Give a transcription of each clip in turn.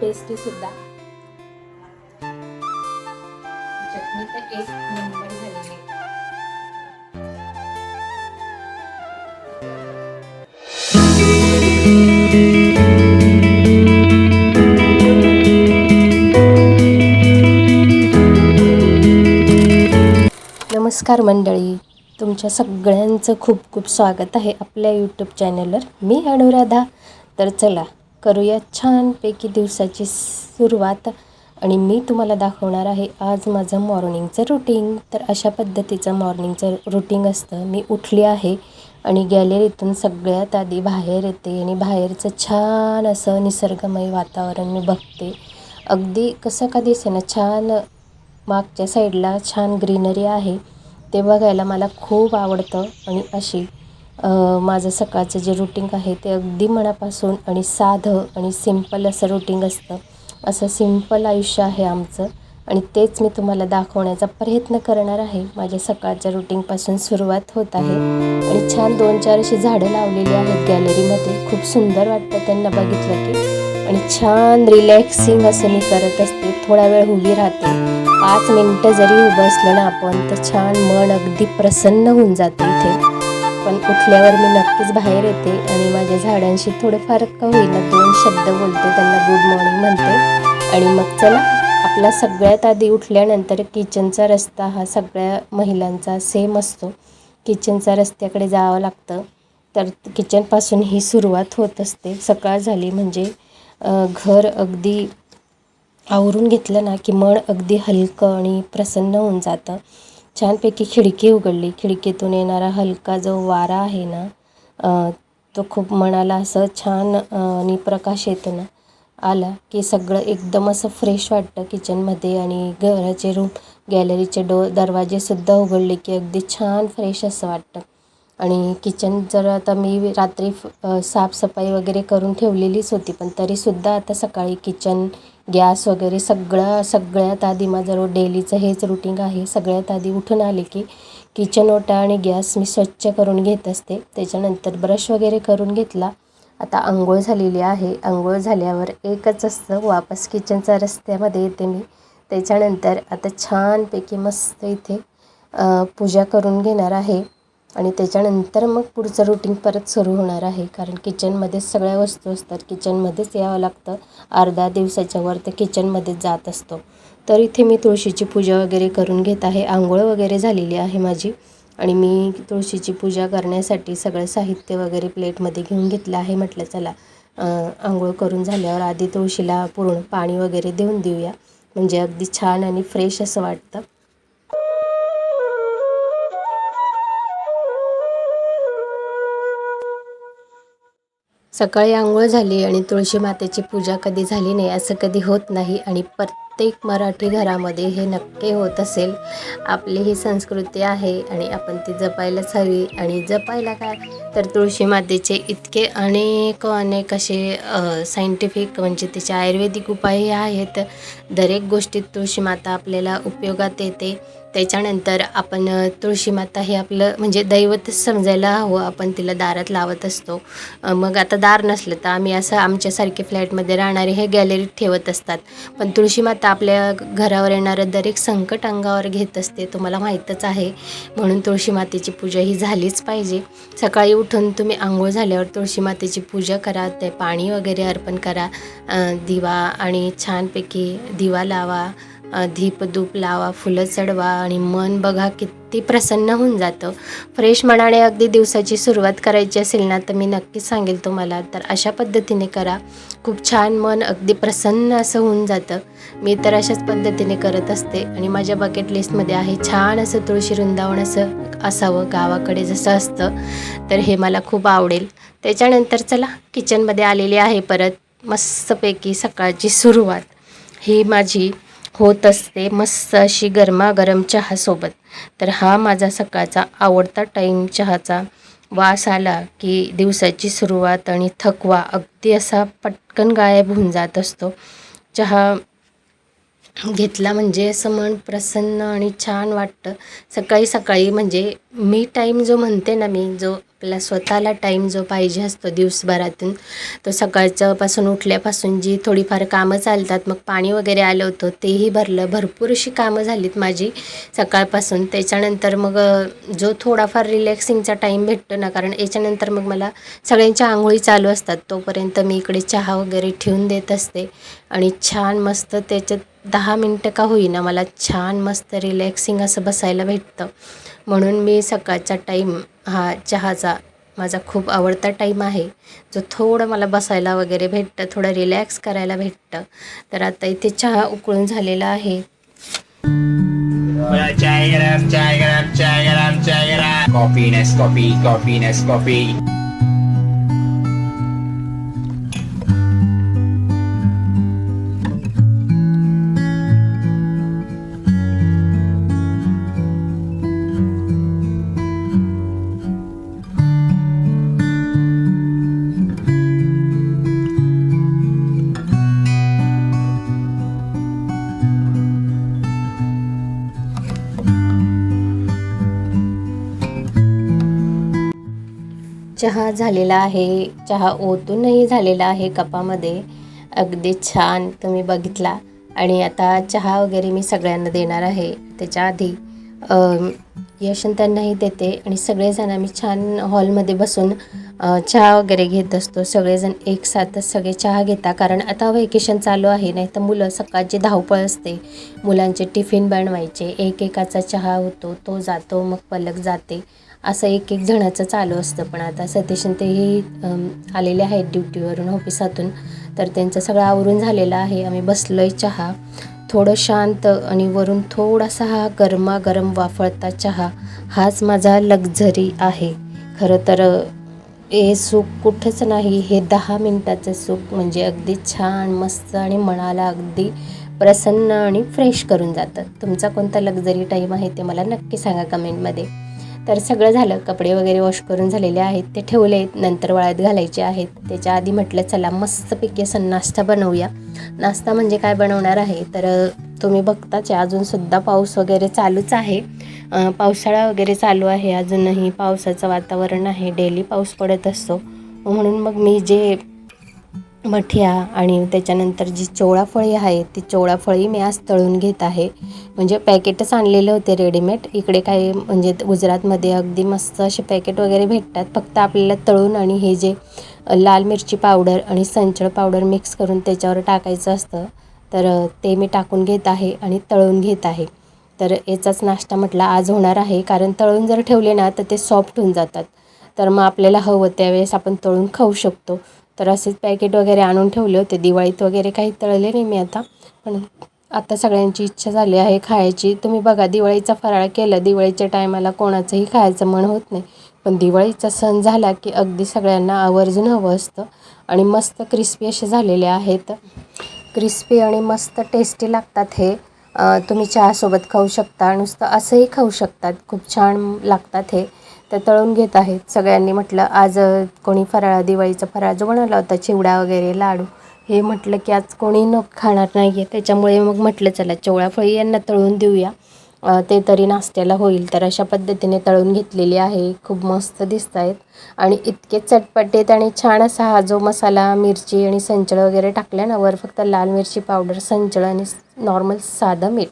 Tasty सुद्धा. चटणी तर एक नंबर झालेली नमस्कार मंडळी. तुमच्या सगळ्यांचं खूप खूप स्वागत आहे आपल्या यूट्यूब चॅनलवर मी अनुराधा. तर चला करूया छानपैकी दिवसाची सुरुवात. आणि मी तुम्हाला दाखवणार आहे आज माझं मॉर्निंगचं रुटीन तर अशा पद्धतीचं मॉर्निंगचं रुटीन असतं. मी उठली आहे आणि गॅलरीतून सगळ्यात आधी बाहेर येते आणि बाहेरचं छान असं निसर्गमय वातावरण मी बघते. अगदी कसं का दिसेना छान मागच्या साईडला छान ग्रीनरी आहे. ते बघायला मला खूप आवडतं आणि अशी माझं सकाळचं जे रुटीन आहे ते अगदी मनापासून आणि साधं आणि सिंपल असं रुटीन असतं. असं सिंपल आयुष्य आहे आमचं. आणि तेच मी तुम्हाला दाखवण्याचा प्रयत्न करणार आहे. माझ्या सकाळच्या रुटीनपासून सुरुवात होत आहे. आणि छान दोन चार अशी झाडं लावलेली आहेत गॅलरीमध्ये खूप सुंदर वाटतं त्यांना बघितलं की. आणि छान रिलॅक्सिंग असं मी करत असते. थोडा वेळ उभी राहते. पाच मिनटं जरी उभं असलं ना आपण तर छान मन अगदी प्रसन्न होऊन जातं इथे. पण उठल्यावर मी नक्कीच बाहेर येते आणि माझ्या झाडांशी थोडंफार का होईना दोन शब्द बोलते त्यांना गुड मॉर्निंग म्हणते. आणि मग चला आपला सगळ्यात आधी उठल्यानंतर किचनचा रस्ता हा सगळ्या महिलांचा सेम असतो. किचनचा रस्त्याकडे जावं लागतं. तर किचनपासून ही सुरुवात होत असते. सकाळ झाली म्हणजे घर अगदी आवरून घेतलं ना की मन अगदी हलकं आणि प्रसन्न होऊन जातं. छानपैकी खिडकी उघडली. खिडकीतून येणारा हलका जो वारा आहे ना तो खूप मनाला असं छान आणि प्रकाश येतो ना आला की सगळं एकदम असं फ्रेश वाटतं किचनमध्ये आणि घराचे रूम गॅलरीचे डो दरवाजेसुद्धा उघडले की अगदी छान फ्रेश असं वाटतं. आणि किचन जर आता मी रात्री साफसफाई वगैरे करून ठेवलेलीच होती पण तरीसुद्धा आता सकाळी किचन गॅस वगैरे सगळं सगळ्यात आधी माझं डेलीचं हेच रुटीन आहे. सगळ्यात आधी उठून आले की किचन ओटा आणि गॅस मी स्वच्छ करून घेत असते. त्याच्यानंतर ब्रश वगैरे करून घेतला. आता आंघोळ झालेली आहे. आंघोळ झाल्यावर एकच असतं वापस किचनच्या रस्त्यामध्ये येते मी. त्याच्यानंतर आता छानपैकी मस्त इथे पूजा करून घेणार आहे. आणि त्याच्यानंतर मग पुढचं रुटीन परत सुरू होणार आहे. कारण किचनमध्येच सगळ्या वस्तू असतात. किचनमध्येच यावं लागतं. अर्धा दिवसाच्या वर तर किचनमध्येच जात असतो. तर इथे मी तुळशीची पूजा वगैरे करून घेत आहे. आंघोळ वगैरे झालेली आहे माझी. आणि मी तुळशीची पूजा करण्यासाठी सगळं साहित्य वगैरे प्लेटमध्ये घेऊन घेतलं आहे. म्हटलं चला आंघोळ करून झाल्यावर आधी तुळशीला पूर्ण पाणी वगैरे देऊन देऊया. म्हणजे अगदी छान आणि फ्रेश असं वाटतं. सकाळी आंघोळ झाली आणि तुळशी मातेची पूजा कधी झाली नाही असं कधी होत नाही आणि प्रत्येक मराठी घरामध्ये हे नक्की होत असेल. आपली ही संस्कृती आहे आणि आपण ती जपायलाच हवी. आणि जपायला काय? तर तुळशी मातेचे इतके अनेक अनेक असे सायंटिफिक म्हणजे त्याचे आयुर्वेदिक उपाय आहेत. दरेक गोष्टीत तुळशी माता आपल्याला उपयोगात येते. त्याच्यानंतर आपण तुळशी माता हे आपलं म्हणजे दैवतच समजायला हवं आपण तिला दारात लावत असतो. मग आता दार नसलं तर आम्ही असं आमच्यासारखे फ्लॅटमध्ये राहणारे हे गॅलरीत ठेवत असतात. पण तुळशी माता आपल्या घरावर येणारं दरेक संकट अंगावर घेत असते तुम्हाला माहीतच आहे. म्हणून तुळशी मातेची पूजा ही झालीच पाहिजे. सकाळी उठून तुम्ही आंघोळ झाल्यावर तुळशी मातेची पूजा करा ते पाणी वगैरे अर्पण करा दिवा आणि छानपैकी दिवा लावा अ, धीपधूप लावा फुलं चढवा आणि मन बघा किती प्रसन्न होऊन जातं. फ्रेश मनाने अगदी दिवसाची सुरुवात करायची असेल ना तर मी नक्कीच सांगेल तुम्हाला. तर अशा पद्धतीने करा. खूप छान मन अगदी प्रसन्न असं होऊन जातं. मी तर अशाच पद्धतीने करत असते. आणि माझ्या बकेट लिस्टमध्ये आहे छान असं तुळशी वृंदावन असं असावं गावाकडे जसं असतं. तर हे मला खूप आवडेल. त्याच्यानंतर चला किचनमध्ये आलेली आहे परत. मस्तपैकी सकाळची सुरुवात. ही माझी होत असते. मस्त अशी गरमागरम चहासोबत तर हा माझा सकाळचा आवडता टाईम चहाचा वास आला की दिवसाची सुरुवात आणि थकवा अगदी असा पटकन गायब होऊन जात असतो. चहा घेतला म्हणजे असं मन प्रसन्न आणि छान वाटतं. सकाळी सकाळी म्हणजे मी टाईम जो म्हणते ना मी जो आपला स्वतःला टाईम जो पाहिजे असतो दिवसभरातून तो सकाळच्या पासून उठल्यापासून जी थोडीफार कामं चालतात मग पाणी वगैरे आलं होतं तेही भरलं. भरपूर अशी कामं झालीत माझी सकाळपासून. त्याच्यानंतर मग जो थोडाफार रिलॅक्सिंगचा टाईम भेटतो ना कारण याच्यानंतर मग मला सगळ्यांच्या आंघोळी चालू असतात. तोपर्यंत मी इकडे चहा वगैरे ठेवून देत असते. आणि छान मस्त त्याच्यात दहा मिनटं का होईना मला छान मस्त रिलॅक्सिंग असं बसायला भेटतं. म्हणून मी सकाळचा टाईम हा चहाचा माझा खूप आवडता टाईम आहे. जो थोडं मला बसायला वगैरे भेटतं थोडं रिलॅक्स करायला भेटतं. तर आता इथे चहा उकळून झालेला आहे. कॉफी कॉफी कॉफी चहा झालेला आहे. चहा ओतूनही झालेला आहे कपामध्ये. अगदी छान तुम्ही बघितला. आणि आता चहा वगैरे मी सगळ्यांना देणार आहे. त्याच्या आधी यशन त्यांनाही देते. आणि सगळेजण आम्ही छान हॉलमध्ये बसून चहा वगैरे घेत असतो. सगळेजण एक साथच सगळे चहा घेता. कारण आता व्हेकेशन चालू आहे. नाही तर मुलं सकाळची धावपळ असते. मुलांचे टिफिन बनवायचे. एक एकाचा चहा होतो तो जातो मग पलक जाते. असं एक एक जणाचं चालू असतं. पण आता सतीशन तेही आलेले आहेत ड्युटीवरून ऑफिसातून. तर त्यांचं सगळं आवरून झालेलं आहे. आम्ही बसलो आहे चहा. थोडं शांत आणि वरून थोडासा हा गरमागरम वाफळता चहा हाच माझा लक्झरी आहे. खरं तर हे सुख कुठंच नाही. हे दहा मिनटाचं सुख म्हणजे अगदी छान मस्त आणि मनाला अगदी प्रसन्न आणि फ्रेश करून जातं. तुमचा कोणता लक्झरी टाईम आहे ते मला नक्की सांगा कमेंटमध्ये तर सगळं झालं. कपडे वगैरे वॉश करून झालेले आहेत. ते ठेवले. आहेत नंतर वाळत घालायचे आहेत. त्याच्या आधी म्हटलं चला मस्तपैकी असं नाश्ता बनवूया. नाश्ता म्हणजे काय बनवणार आहे? तर तुम्ही बघताच आहे अजूनसुद्धा पाऊस वगैरे चालूच आहे. पावसाळा वगैरे चालू आहे. अजूनही पावसाचं वातावरण आहे. डेली पाऊस पडत असतो. म्हणून मग मी जे मठिया आणि त्याच्यानंतर जी चोळाफळी आहे ती चोळाफळी मी आज तळून घेत आहे. म्हणजे पॅकेटच आणलेले होते रेडीमेड इकडे काही म्हणजे गुजरातमध्ये अगदी मस्त असे पॅकेट वगैरे भेटतात. फक्त आपल्याला तळून आणि हे जे लाल मिरची पावडर आणि संचळ पावडर मिक्स करून त्याच्यावर टाकायचं असतं तर ते मी टाकून घेत आहे आणि तळून घेत आहे. तर याचाच नाश्ता म्हटला आज होणार आहे. कारण तळून जर ठेवले ना तर ते सॉफ्ट होऊन जातात. तर मग आपल्याला हवं त्यावेळेस आपण तळून खाऊ शकतो. तर असेच पॅकेट वगैरे आणून ठेवले होते. दिवाळीत वगैरे काही तळले नाही मी आता. पण आता सगळ्यांची इच्छा झाली आहे खायची. तुम्ही बघा दिवाळीचा फराळ केला. दिवाळीच्या टायमाला कोणाचंही खायचं मन होत नाही. पण दिवाळीचा सण झाला की अगदी सगळ्यांना आवर्जून हवं असतं. आणि मस्त क्रिस्पी असे झालेले आहेत. क्रिस्पी आणि मस्त टेस्टी लागतात हे. तुम्ही चहासोबत खाऊ शकता. नुसतं असंही खाऊ शकतात. खूप छान लागतात हे. तर तळून घेत आहेत. सगळ्यांनी म्हटलं आज कोणी फराळ दिवाळीचा फराळ जो बनवला होता चिवडा वगैरे लाडू. हे म्हटलं की आज कोणी न खाणार नाही आहे त्याच्यामुळे मग म्हटलं चला चोळाफळी यांना तळून देऊया. ते तरी नाश्त्याला होईल. तर अशा पद्धतीने तळून घेतलेली आहे. खूप मस्त दिसत आहेत आणि इतके चटपटीत आणि छान असा हा जो मसाला मिरची आणि संचळ वगैरे टाकल्या ना वर फक्त लाल मिरची पावडर संचळ आणि नॉर्मल साधं मीठ.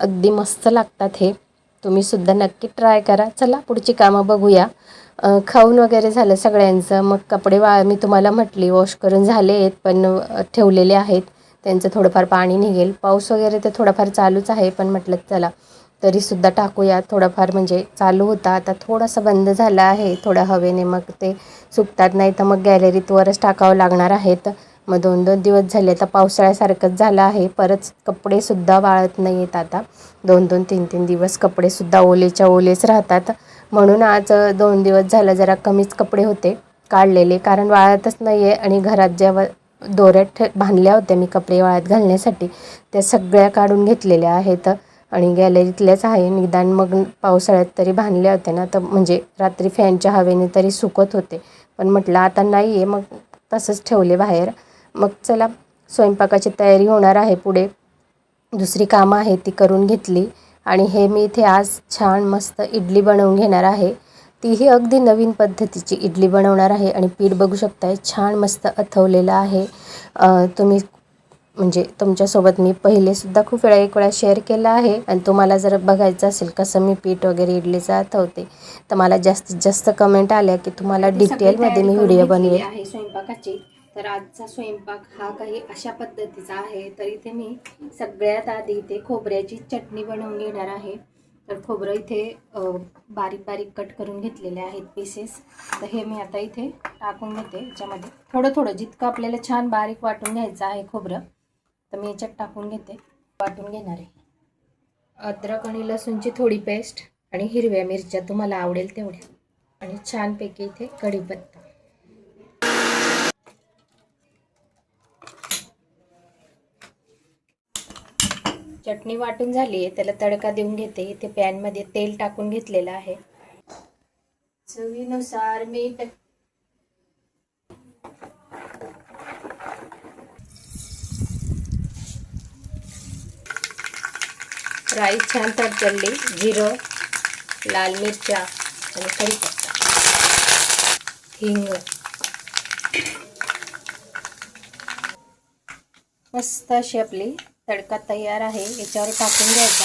अगदी मस्त लागतात हे. तुम्ही सुद्धा नक्की ट्राय करा. चला पुढची कामं बघूया. खाऊन वगैरे झालं सगळ्यांचं. मग कपडे वा मी तुम्हाला म्हटली वॉश करून झाले आहेत पण ठेवलेले आहेत. त्यांचं थोडंफार पाणी निघेल. पाऊस वगैरे तर थोडाफार चालूच आहे पण म्हटलं चला तरीसुद्धा टाकूया. थोडंफार म्हणजे चालू होता. आता थोडासा बंद झाला आहे. थोड्या हवेने मग ते सुकतात. नाही तर मग गॅलरीत वरच टाकावं लागणार आहेत मग दोन दोन दिवस झाले आता पावसाळ्यासारखंच झालं आहे. परत कपडेसुद्धा वाळत नाही आहेत आता. दोन दोन तीन तीन दिवस कपडेसुद्धा ओलेच्या ओलेच राहतात. म्हणून आज दोन दिवस झालं जरा कमीच कपडे होते काढलेले. कारण वाळतच नाही आहे आणि घरात जेव्हा दोऱ्यात ठे बांधल्या होत्या मी कपडे वाळत घालण्यासाठी त्या सगळ्या काढून घेतलेल्या आहेत. आणि गॅलरीतल्याच आहे. निदान मग पावसाळ्यात तरी बांधल्या होत्या ना तर म्हणजे रात्री फॅनच्या हवेने तरी सुकत होते. पण म्हटलं आता नाही आहे मग तसंच ठेवले बाहेर. मग चला स्वयंपाकाची तयारी होणार आहे पुढे. दुसरी कामं आहे ती करून घेतली आणि हे मी इथे आज छान मस्त इडली बनवून घेणार आहे. तीही अगदी नवीन पद्धतीची इडली बनवणार आहे आणि पीठ बघू शकताय छान मस्त अथवलेलं आहे. तुम्ही म्हणजे तुमच्यासोबत मी पहिलेसुद्धा खूप वेळा एक वेळा शेअर केलं आहे आणि तुम्हाला जर बघायचं असेल कसं मी पीठ वगैरे इडलीचं आठवते तर मला जास्तीत जास्त कमेंट आल्या की तुम्हाला डिटेलमध्ये मी व्हिडिओ बनवेल. आहे स्वयंपाकाची. तर आजचा स्वयंपाक हा काही अशा पद्धतीचा आहे. तर इथे मी सगळ्यात आधी इथे खोबऱ्याची चटणी बनवून घेणार आहे. तर खोबरं इथे बारीक बारीक कट करून घेतलेले आहेत पीसेस तर हे मी आता इथे टाकून घेते. याच्यामध्ये थोडं थोडं जितकं आपल्याला छान बारीक वाटून घ्यायचं आहे खोबरं तर मी याच्यात टाकून घेते. वाटून घेणार आहे. अद्रक आणि लसूणची थोडी पेस्ट आणि हिरव्या मिरच्या तुम्हाला आवडेल तेवढ्या. आणि छानपैकी इथे कढीपत्ता चटणी वाटून झाली आहे त्याला तडका देऊन घेते. इथे पॅनमध्ये तेल टाकून घेतलेलं आहे. चवीनुसार मीठ राई छान तडतडली. जिरं लाल मिरच्या आणि कढीपत्ता. हिंग. मस्त अशी आपली तडका तयार आहे याच्यावर टाकून द्यायचा.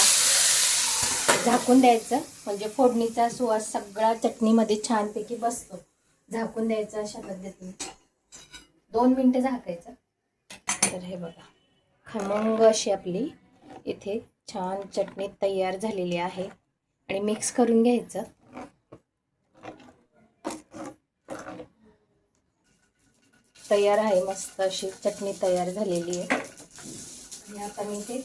झाकून द्यायचं म्हणजे फोडणीचा सुवास सगळा चटणीमध्ये छानपैकी बसतो. झाकून द्यायचं अशा पद्धतीने. दोन मिनटं झाकायचं. तर हे बघा खमंग अशी आपली इथे छान चटणी तयार झालेली आहे. आणि मिक्स करून घ्यायचं. तयार आहे मस्त अशी चटणी तयार झालेली आहे. आणि आता मी इथे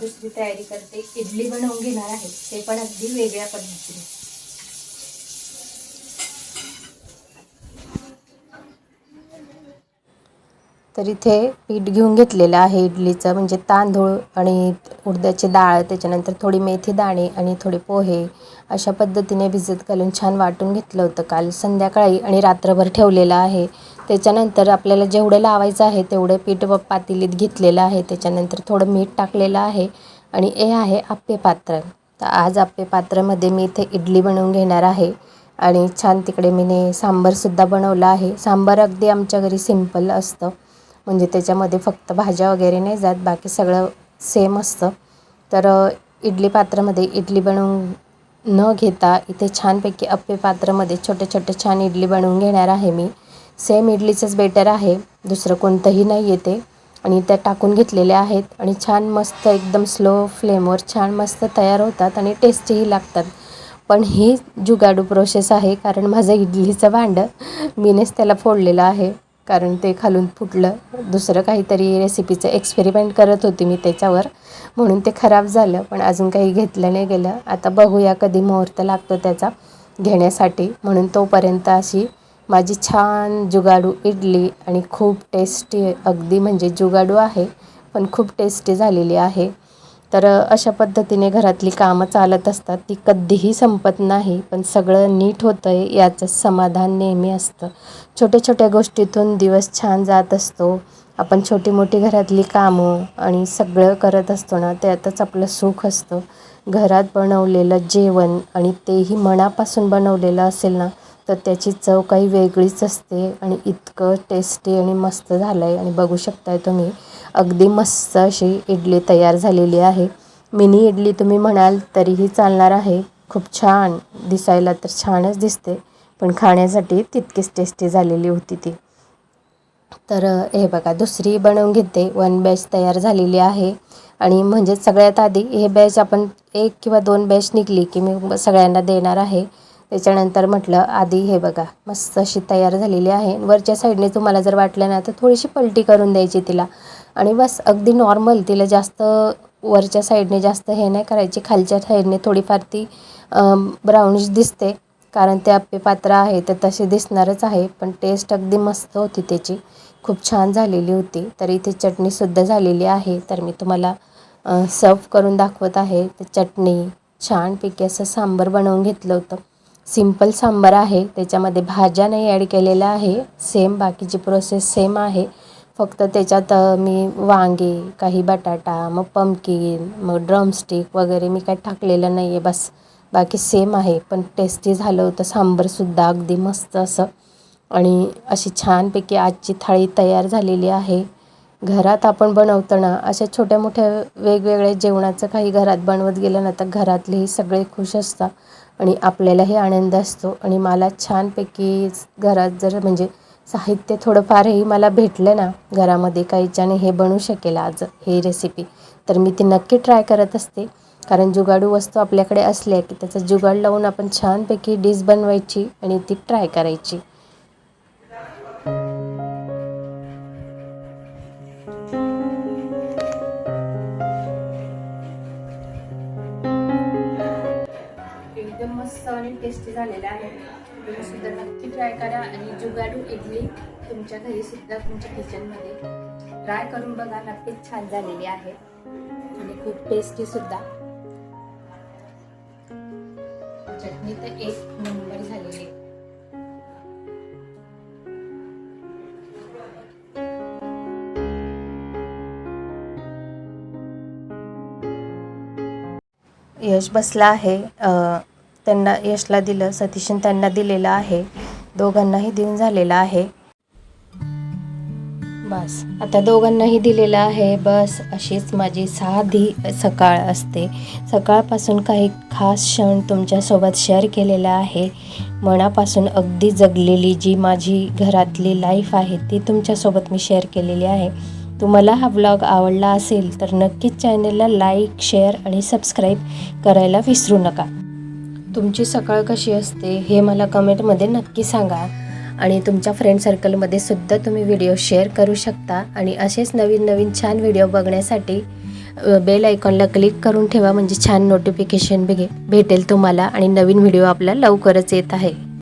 दुसरी तयारी करते. इडली बनवून घेणार आहे. ते पण अगदी वेगळ्या पद्धतीने. तर इथे पीठ घेऊन घेतलेलं आहे इडलीचं म्हणजे तांदूळ आणि उडद्याची डाळ त्याच्यानंतर थोडी मेथी दाणे आणि थोडे पोहे. अशा पद्धतीने भिजत घालून छान वाटून घेतलं होतं काल. संध्याकाळी आणि रात्रभर ठेवलेलं आहे. त्याच्यानंतर आपल्याला जेवढं लावायचं आहे तेवढं पीठ व पातेलीत घेतलेलं आहे. त्याच्यानंतर थोडं मीठ टाकलेलं आहे आणि हे आहे आप्पे पात्र. तर आज आप्पे पात्रामध्ये मी इथे इडली बनवून घेणार आहे आणि छान तिकडे मीने सांबारसुद्धा बनवलं आहे. सांबार अगदी आमच्या घरी सिंपल असतं. म्हणजे त्याच्यामध्ये फक्त भाज्या वगैरे नाही जात बाकी सगळं सेम असतं. तर इडली पात्रामध्ये इडली बनवून न घेता इथे छानपैकी अप्पे पात्रामध्ये छोटे छोटे छान इडली बनवून घेणार आहे मी. सेम इडलीचंच बेटर आहे दुसरं कोणतंही नाही येते आणि त्या टाकून घेतलेल्या आहेत आणि छान मस्त एकदम स्लो फ्लेमवर छान मस्त तयार होतात आणि टेस्टीही लागतात. पण ही जुगाडू प्रोसेस आहे कारण माझं इडलीचं भांडं मीनेच त्याला फोडलेलं आहे. कारण ते खालून फुटलं. दुसरं काहीतरी रेसिपीचं एक्सपेरिमेंट करत होती मी त्याच्यावर. म्हणून ते खराब झालं पण अजून काही घेतलं नाही गेलं. आता बघूया कधी मुहूर्त लागतो त्याचा घेण्यासाठी. म्हणून तोपर्यंत अशी माझी छान जुगाडू इडली आणि खूप टेस्टी अगदी म्हणजे जुगाडू आहे पण खूप टेस्टी झालेली आहे. तर अशा पद्धतीने घरातली कामं चालत असतात. ती कधीही संपत नाही पण सगळं नीट होतं आहे याचं समाधान नेहमी असतं. छोट्या छोट्या गोष्टीतून दिवस छान जात असतो. आपण छोटी मोठी घरातली कामं आणि सगळं करत असतो ना त्यातच आपलं सुख असतं. घरात बनवलेलं जेवण आणि तेही मनापासून बनवलेलं असेल ना तर त्याची चव काही वेगळीच असते आणि इतकं टेस्टी आणि मस्त झालं आहे आणि बघू शकताय तुम्ही अगदी मस्त अशी इडली तयार झालेली आहे. मिनी इडली तुम्ही म्हणाल तरीही चालणार आहे. खूप छान दिसायला तर छानच दिसते पण खाण्यासाठी तितकीच टेस्टी झालेली होती ती. तर हे बघा दुसरी बनवून घेते. वन बॅच तयार झालेली आहे. आणि म्हणजे सगळ्यात आधी हे बॅच आपण एक किंवा दोन बॅच निघली की मी सगळ्यांना देणार आहे. त्याच्यानंतर म्हटलं आधी हे बघा मस्त अशी तयार झालेली आहे. वरच्या साईडने तुम्हाला जर वाटलं ना तर थोडीशी पलटी करून द्यायची तिला. आणि बस अगदी नॉर्मल तिला जास्त वरच्या साईडने जास्त हे नाही करायची. खालच्या साईडने थोडीफार ती ब्राऊनिश दिसते. कारण ते आप्पे पात्र आहे तर तसे दिसणारच आहे. पण टेस्ट अगदी मस्त होती त्याची. खूप छान झालेली होती. तर इथे चटणीसुद्धा झालेली आहे. तर मी तुम्हाला सर्व करून दाखवत आहे. तर चटणी छानपैकी असं सांबर बनवून घेतलं होतं. सिंपल सांबार आहे. त्याच्यामध्ये भाज्या नाही ॲड केलेल्या आहे. सेम बाकीची प्रोसेस सेम आहे. फक्त त्याच्यात मी वांगे काही बटाटा मग पम्पकिन मग ड्रमस्टिक वगैरे मी काही टाकलेलं नाही आहे बस बाकी सेम आहे. पण टेस्टी झालं होतं सांबरसुद्धा अगदी मस्त असं. आणि अशी छानपैकी आजची थाळी तयार झालेली आहे. घरात आपण बनवताना अशा छोट्या मोठ्या वेगवेगळ्या जेवणाचं काही घरात बनवत गेलं ना तर घरातलेही सगळे खुश असतात. आणि आपल्यालाही आनंद असतो. आणि मला छानपैकी घरात जर म्हणजे साहित्य थोडंफारही मला भेटलं ना घरामध्ये काहीच्याने हे बनू शकेल आज हे रेसिपी तर मी ती नक्की ट्राय करत असते. कारण जुगाडू वस्तू आपल्याकडे असल्या की त्याचा जुगाड लावून आपण छानपैकी डिश बनवायची आणि ती ट्राय करायची. एकदम आणि टेस्टी झालेला आहे. तुम्ही सुद्धा नक्की ट्राय करा आणि जुगाडू इडली तुमच्या घरी सुद्धा तुमच्या किचनमध्ये ट्राय करून बघा नक्कीच छान झालेली आहे. आणि खूप टेस्टी सुद्धा. चटणी तर एक नंबर झालेली. आहे. यश बसला आहे. त्यांना यशला दिलं सतीशन त्यांना दिलेलं आहे. दोघांनाही देऊन झालेलं आहे. बस. आता दोघांनाही दिलेलं आहे. बस. अशीच माझी साधी सकाळ असते. सकाळपासून काही खास क्षण तुमच्यासोबत शेअर केलेला आहे. मनापासून अगदी जगलेली जी माझी घरातली लाईफ आहे ती तुमच्यासोबत मी शेअर केलेली आहे. तुम्हाला हा ब्लॉग आवडला असेल तर नक्कीच चॅनलला लाईक शेअर आणि सबस्क्राईब करायला विसरू नका. तुमची सकाळ कशी असते हे मला कमेंटमध्ये नक्की सांगा. आणि तुमच्या फ्रेंड सर्कलमध्ये सुद्धा तुम्ही व्हिडिओ शेअर करू शकता. आणि असेच नवीन नवीन छान व्हिडिओ बघण्यासाठी बेल आयकॉनला क्लिक करून ठेवा. म्हणजे छान नोटिफिकेशन भेटेल तुम्हाला. आणि नवीन व्हिडिओ आपला लवकरच येत आहे.